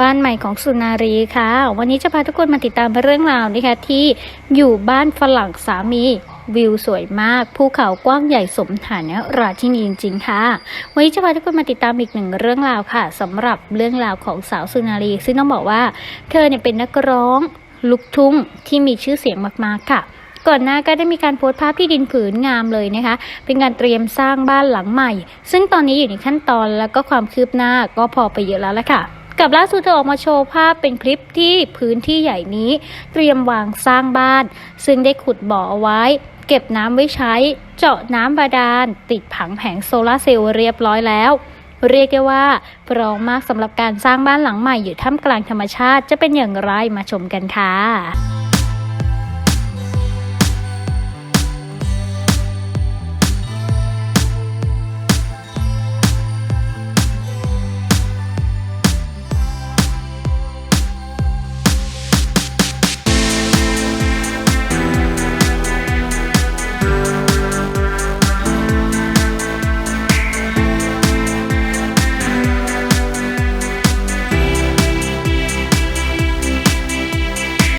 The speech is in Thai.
บ้านใหม่ของสุนารีค่ะ วันนี้จะพาทุกคนมาติดตามเรื่องราวนะคะที่อยู่บ้านฝรั่งสามีวิวสวยมากภูเขากว้างใหญ่สมฐานะราชินีจริงๆค่ะ วันนี้จะพาทุกคนมาติดตามอีกหนึ่งเรื่องราวค่ะสำหรับเรื่องราวของสาวสุนารี ซึ่งต้องบอกว่า เธอเนี่ยเป็นนักร้องลูกทุ่งที่มีชื่อเสียงมากๆค่ะก่อนหน้าก็ได้มีการโพสต์ภาพที่ดินผืนงามเลยนะคะ เป็นการเตรียมสร้างบ้านหลังใหม่ ซึ่งตอนนี้อยู่ในขั้นตอนแล้วก็ความคืบหน้าก็พอไปเยอะแล้วละค่ะ กับล่าสุดเธอออกมาโชว์ภาพเป็นคลิปที่พื้นที่ใหญ่นี้ เตรียมวางสร้างบ้าน ซึ่งได้ขุดบ่อเอาไว้ เก็บน้ำไว้ใช้ เจาะน้ำบาดาล ติดผังแผงโซลาเซลล์เรียบร้อยแล้วเรียกได้ว่าพร้อมมากสำหรับการสร้างบ้านหลังใหม่อยู่ท่ามกลางธรรมชาติจะเป็นอย่างไรมาชมกันค่ะ